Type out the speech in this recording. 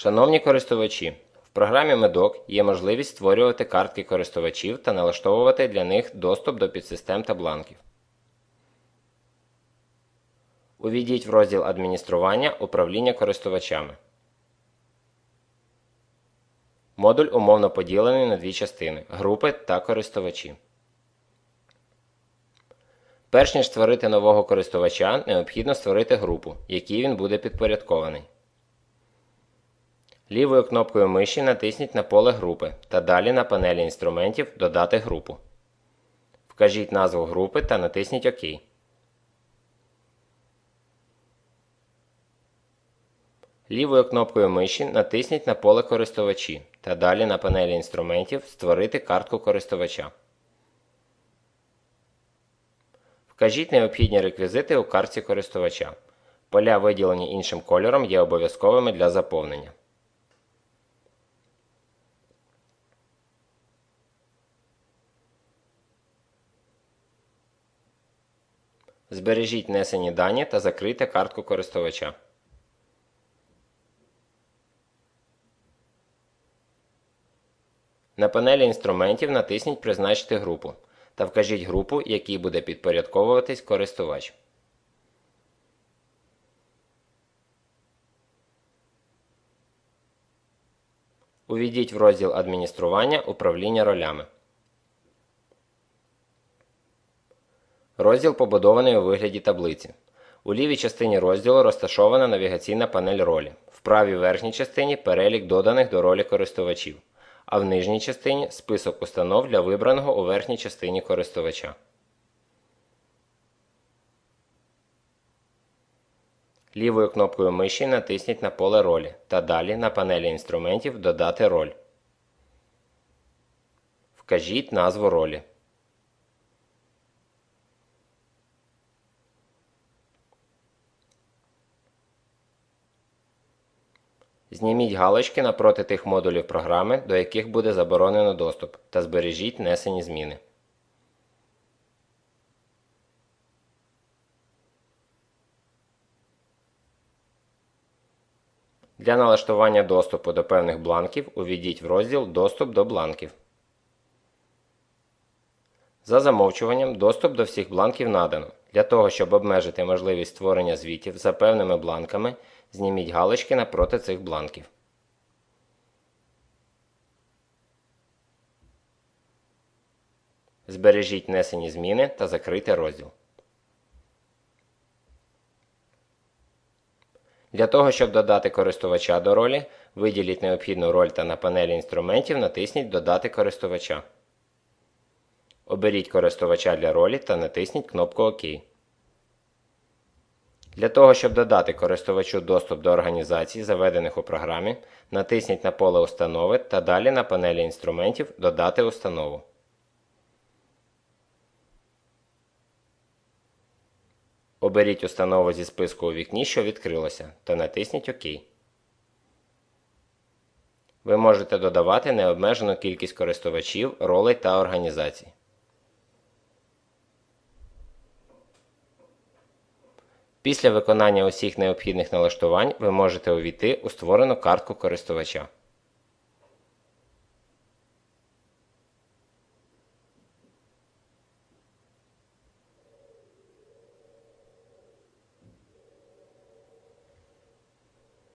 Шановні користувачі, в програмі Медок є можливість створювати картки користувачів та налаштовувати для них доступ до підсистем та бланків. Увійдіть в розділ Адміністрування управління користувачами. Модуль умовно поділений на дві частини групи та користувачі. Перш ніж створити нового користувача, необхідно створити групу, якій він буде підпорядкований. Лівою кнопкою миші натисніть на поле групи та далі на панелі інструментів Додати групу. Вкажіть назву групи та натисніть ОК. Лівою кнопкою миші натисніть на поле Користувачі та далі на панелі інструментів Створити картку користувача. Вкажіть необхідні реквізити у картці користувача. Поля, виділені іншим кольором, є обов'язковими для заповнення. Збережіть внесені дані та закрийте картку користувача. На панелі інструментів натисніть Призначити групу та вкажіть групу, якій буде підпорядковуватись користувач. Увійдіть в розділ Адміністрування управління ролями. Розділ побудований у вигляді таблиці. У лівій частині розділу розташована навігаційна панель ролі. В правій верхній частині перелік доданих до ролі користувачів, а в нижній частині список установ для вибраного у верхній частині користувача. Лівою кнопкою миші натисніть на поле ролі та далі на панелі інструментів Додати роль. Вкажіть назву ролі. Зніміть галочки напроти тих модулів програми, до яких буде заборонено доступ, та збережіть внесені зміни. Для налаштування доступу до певних бланків увійдіть в розділ Доступ до бланків. За замовчуванням, доступ до всіх бланків надано. Для того, щоб обмежити можливість створення звітів за певними бланками, зніміть галочки напроти цих бланків. Збережіть внесені зміни та закрийте розділ. Для того, щоб додати користувача до ролі, виділіть необхідну роль та на панелі інструментів натисніть Додати користувача. Оберіть користувача для ролі та натисніть кнопку ОК. Для того, щоб додати користувачу доступ до організацій, заведених у програмі, натисніть на поле Установи та далі на панелі інструментів Додати установу. Оберіть установу зі списку у вікні, що відкрилося, та натисніть ОК. Ви можете додавати необмежену кількість користувачів, ролей та організацій. Після виконання усіх необхідних налаштувань ви можете увійти у створену картку користувача.